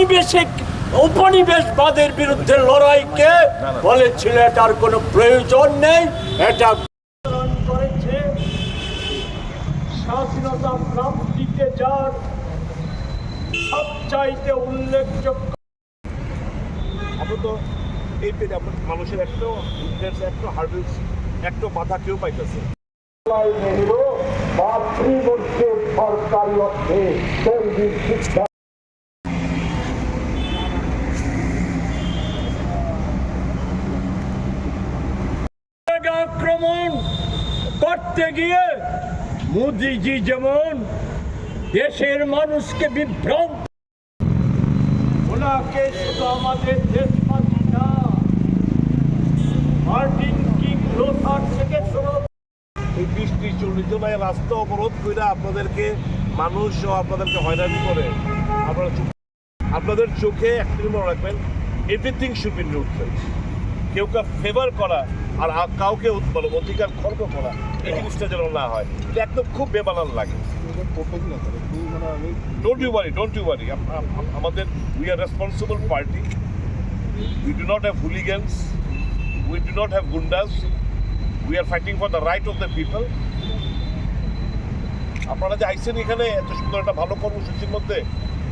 উপনিবেশিক উপনিবেশবাদের বিরুদ্ধে লড়াইকে বলেছিল এটার কোনো প্রয়োজন নেই এটা করেছে স্বাধীনতা প্রাপ্তিতে যার সবচাইতে উল্লেখযোগ্য আমরা এই পেটে মানুষের একটাও ইন্টারেস্ট একটা হার্ডেলস একটা বাধা কেউ পাইতেছে। নেহরু মাতৃবর্ষের সরকারি অর্থে শিক্ষা করতে গিয়ে মোদিজি যেমন দেশের মানুষকে বিভ্রান্ত ওনাকে শুধু আমাদের দেশবাসী না মার্টিন কিং লোথার থেকে শুরু জন রাস্তা অবরোধ করে আপনাদেরকে মানুষ আপনাদেরকে হয়রানি করে। আপনারা আপনাদের চোখে একটা মনে রাখবেন এভরিথিং শুড বি নিউট্রাল কেউ কে ফেভার করা আর কাউকে অধিকার খর্ব করা এই জিনিসটা যেন না হয়। এটা একদম খুব বেমানান লাগে। Don't you worry don't you worry আমাদের we are responsible party we do not have hooligans we do not have goondas we are fighting for the right of the people আপনারা যে আইসেন এখানে এত সুন্দর একটা ভালো কর্মসূচির মধ্যে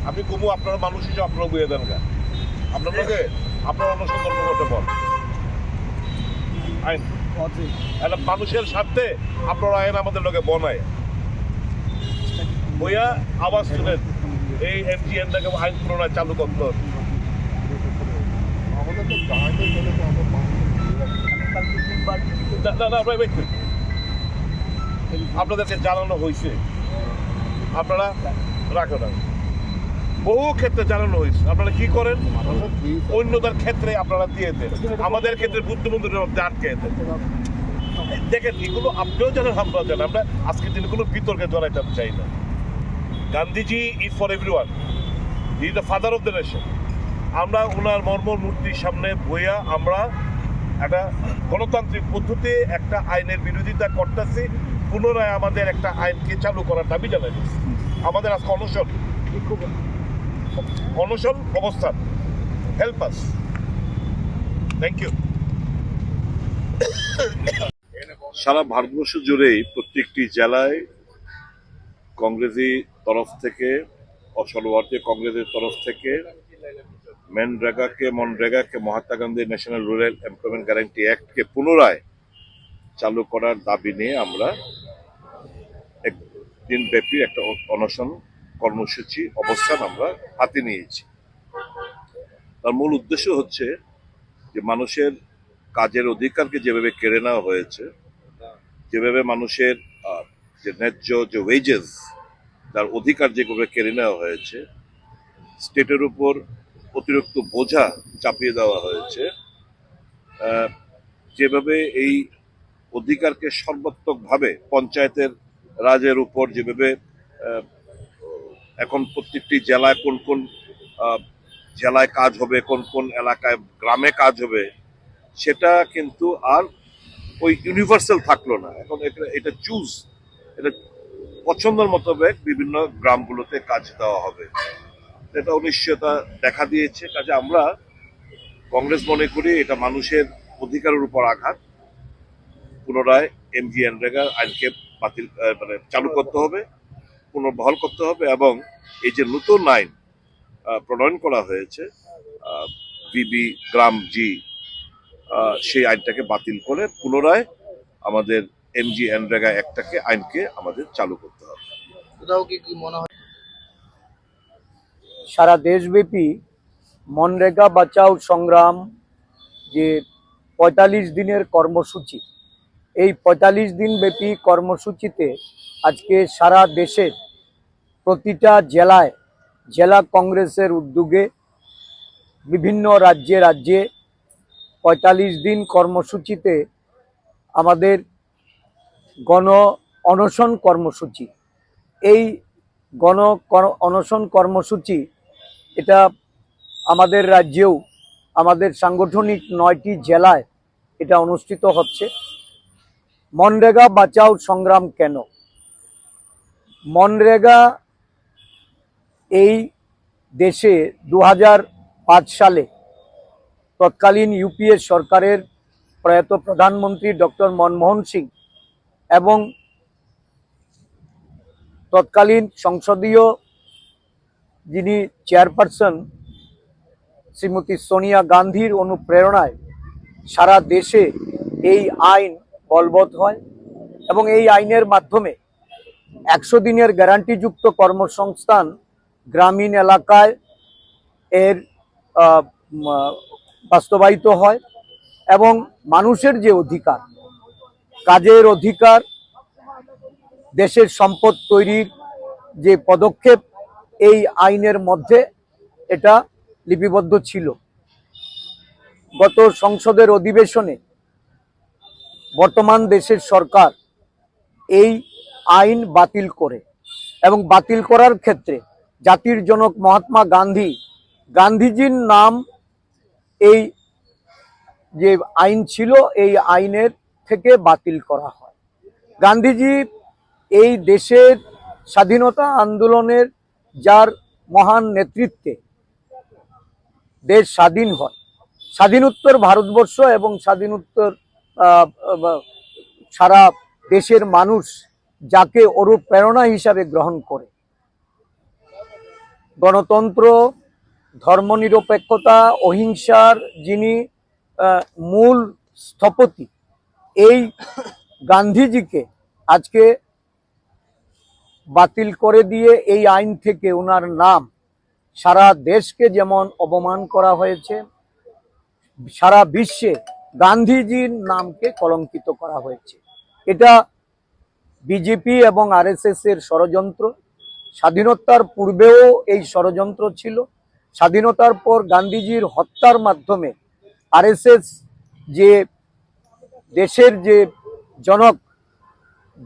আপনি কমু আপনারা মানুষ হিসেবে আপনারা বুঝে দেন গা। আপনাদেরকে আপনারা অনুসন্ধান করতে বল। আইন। একটা মানুষের স্বার্থে আপনার আইন আমাদের লোকে বনায়। বইয়া আওয়াজ তুলেন এই এমজিএনটাকে আইন পুনরায় চালু করতে হবে। আপনাদেরকে জানানো হয়েছে। আপনারা রাখো না বহু ক্ষেত্রে জানানো হয়েছে। আপনারা কি করেন? অন্যদের ক্ষেত্রে আপনারা দিয়ে দেন। আমাদের ক্ষেত্রে বুদ্ধিবন্ধুদের মধ্যে আটকে দেন। দেখেন, এগুলো আপনিও জানেন, আমরাও জানেন আমরা আজকের দিনে কোনো বিতর্কে জড়াইতে চাই না। Gandhiji is for every one is the father of the nation আমরা ওনার মর্ম মূর্তির সামনে বইয়া আমরা একটা গণতান্ত্রিক পদ্ধতি একটা আইনের বিরোধিতা করতেছি, পুনরায় আমাদের একটা আইনকে চালু করার দাবি জানাইছি আমাদের আজকে অনশন। অনশন অবস্থান হেল্প আস থ্যাংক ইউ সারা ভারতবর্ষ জুড়েই প্রত্যেকটি জেলায় কংগ্রেসি তরফ থেকে সর্বভারতীয় কংগ্রেসের তরফ থেকে ম্যানরেগাকে মনরেগাকে Mahatma Gandhi national rural employment guarantee অ্যাক্টকে পুনরায় চালু করার দাবি নিয়ে আমরা এক দিনব্যাপী একটা অনশন কর্মসূচি, অবস্থান আমরা হাতে নিয়েছি। তার মূল উদ্দেশ্য হচ্ছে যে মানুষের কাজের অধিকারকে যেভাবে কেড়ে নেওয়া হয়েছে, যেভাবে মানুষের যে ন্যায্য যে ওয়েজেস তার অধিকার যেভাবে কেড়ে নেওয়া হয়েছে স্টেটের উপর অতিরিক্ত বোঝা চাপিয়ে দেওয়া হয়েছে যেভাবে এই অধিকারকে সর্বাত্মকভাবে পঞ্চায়েতের রাজের উপর যেভাবে এখন প্রত্যেকটি জেলায় কোন কোন জেলায় কাজ হবে, কোন কোন এলাকায় গ্রামে কাজ হবে, সেটা কিন্তু আর ওই ইউনিভার্সাল থাকল না। এখন এটা- চুজ এটা পছন্দের মোতাবেক বিভিন্ন গ্রামগুলোতে কাজ দেওয়া হবে। এটা অনিশ্চয়তা দেখা দিয়েছে, কাজে আমরা কংগ্রেস মনে করি এটা মানুষের অধিকারের উপর আঘাত। পুনরায় এমজি এনরেগা আইনকে বাতিল মানে চালু করতে হবে। পুনর্বহাল করতে হবে এবং এই যে নতুন আইন প্রণয়ন করা হয়েছে বিবি গ্রাম জি আহ, সেই আইনটাকে বাতিল করে পুনরায় আমাদের এমজি এনরেগা একটাকে আইনকে আমাদের চালু করতে হবে। কোথাও কি কি মনে হয়? সারা দেশব্যাপী মনরেগা বাঁচাও সংগ্রাম যে পঁয়তাল্লিশ দিনের কর্মসূচি এই পঁয়তাল্লিশ দিন ব্যাপী কর্মসূচিতে আজকে সারা দেশের প্রতিটা জেলায় জেলা কংগ্রেসের উদ্যোগে বিভিন্ন রাজ্যে রাজ্যে পঁয়তাল্লিশ দিন কর্মসূচিতে আমাদের গণ অনশন কর্মসূচি। এই গণ অনশন কর্মসূচি এটা আমাদের রাজ্যেও, আমাদের সাংগঠনিক নয়টি জেলায় এটা অনুষ্ঠিত হচ্ছে। মনরেগা বাঁচাও সংগ্রাম কেন? মনরেগা এই দেশে দু হাজার পাঁচ সালে তৎকালীন ইউপিএ সরকারের প্রয়াত প্রধানমন্ত্রী ডক্টর মনমোহন সিং এবং তৎকালীন সংসদীয় যিনি চেয়ারপারসন শ্রীমতী সোনিয়া গান্ধীর অনুপ্রেরণায় সারা দেশে এই আইন বলবৎ হয় এবং এই আইনের মাধ্যমে একশো দিনের গ্যারান্টিযুক্ত কর্মসংস্থান গ্রামীণ এলাকায় এর বাস্তবায়িত হয় এবং মানুষের যে অধিকার, কাজের অধিকার, দেশের সম্পদ তৈরির যে পদক্ষেপ, এই আইনের মধ্যে এটা লিপিবদ্ধ ছিল। গত সংসদের অধিবেশনে বর্তমান দেশের সরকার এই আইন বাতিল করে এবং বাতিল করার ক্ষেত্রে জাতির জনক মহাত্মা গান্ধী, গান্ধীজির নাম এই যে আইন ছিল, এই আইনের থেকে বাতিল করা হয়। গান্ধীজি এই দেশের স্বাধীনতা আন্দোলনের যার মহান নেতৃত্বে দেশ স্বাধীন হয়। স্বাধীনোত্তর ভারতবর্ষ এবং স্বাধীনোত্তর সারা দেশের মানুষ যাকে অনুপ্রেরণা হিসাবে গ্রহণ করে। গণতন্ত্র, ধর্মনিরপেক্ষতা, অহিংসার যিনি মূল স্থপতি, এই গান্ধীজিকে আজকে বাতিল করে দিয়ে এই আইন থেকে ওনার নাম সারা দেশকে যেমন অবমান করা হয়েছে, সারা বিশ্বে গান্ধীজির নামকে কলঙ্কিত করা হয়েছে। এটা বিজেপি এবং আরএসএস এর ষড়যন্ত্র। স্বাধীনতার পূর্বেও এই ষড়যন্ত্র ছিল। স্বাধীনতার পর গান্ধীজির হত্যার মাধ্যমে আরএসএস যে দেশের যে জনক,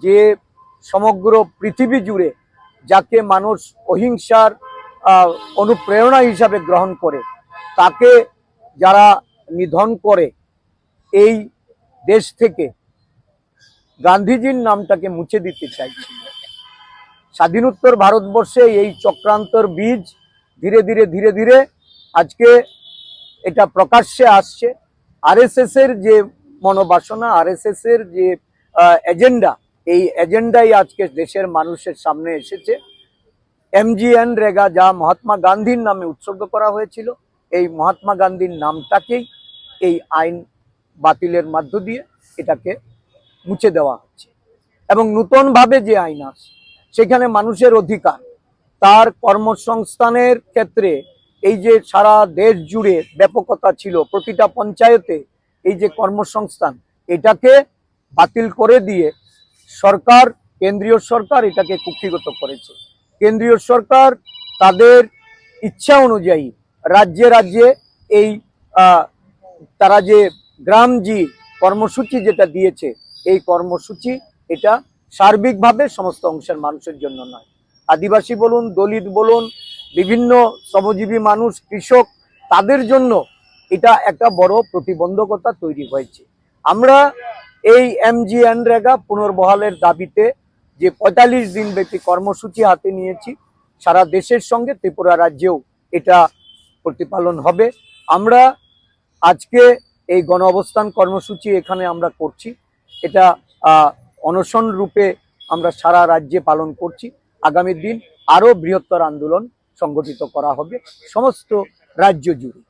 যে সমগ্র পৃথিবী জুড়ে যাকে মানুষ অহিংসার অনুপ্রেরণা হিসাবে গ্রহণ করে, তাকে যারা নিধন করে এই দেশ থেকে গান্ধীজির নামটাকে মুছে দিতে চাইছিল স্বাধীনোত্তর ভারতবর্ষে এই চক্রান্তর বীজ ধীরে ধীরে ধীরে ধীরে আজকে এটা প্রকাশ্যে আসছে। আরএসএস এর যে মনোবাসনা আরএসএস এর যে এজেন্ডা, এই এজেন্ডাই আজকে দেশের মানুষের সামনে এসেছে। এমজিএন, রেগা, যা মহাত্মা গান্ধীর নামে উৎসর্গ করা হয়েছিল, এই মহাত্মা গান্ধীর নামটাকেই এই আইন বাতিলের মধ্য দিয়ে এটাকে মুছে দেওয়া হচ্ছে। এবং নূতনভাবে যে আইন আছে সেখানে মানুষের অধিকার, তার কর্মসংস্থানের ক্ষেত্রে এই যে সারা দেশ জুড়ে ব্যাপকতা ছিল, প্রতিটা পঞ্চায়েতে এই যে কর্মসংস্থান, এটাকে বাতিল করে দিয়ে সরকার, কেন্দ্রীয় সরকার এটাকে কুক্ষিগত করেছে। কেন্দ্রীয় সরকার তাদের ইচ্ছা অনুযায়ী রাজ্যে রাজ্যে এই তারা যে গ্রামজি কর্মসূচি যেটা দিয়েছে, এই কর্মসূচি এটা সার্বিকভাবে সমস্ত অংশের মানুষের জন্য নয়। আদিবাসী বলুন, দলিত বলুন, বিভিন্ন শ্রমজীবী মানুষ, কৃষক, তাদের জন্য এটা একটা বড় প্রতিবন্ধকতা তৈরি হয়েছে। আমরা এই এমজিএন রেগা পুনর্বহালের দাবিতে যে পঁয়তাল্লিশ দিন ব্যাপী কর্মসূচি হাতে নিয়েছি, সারা দেশের সঙ্গে ত্রিপুরা রাজ্যেও এটা প্রতিপালন হবে। আমরা আজকে এই গণ অবস্থান কর্মসূচি এখানে আমরা করছি। এটা অনশন রূপে আমরা সারা রাজ্যে পালন করছি। আগামী দিন আরও বৃহত্তর আন্দোলন সংগঠিত করা হবে। সমস্ত রাজ্য জুড়ে।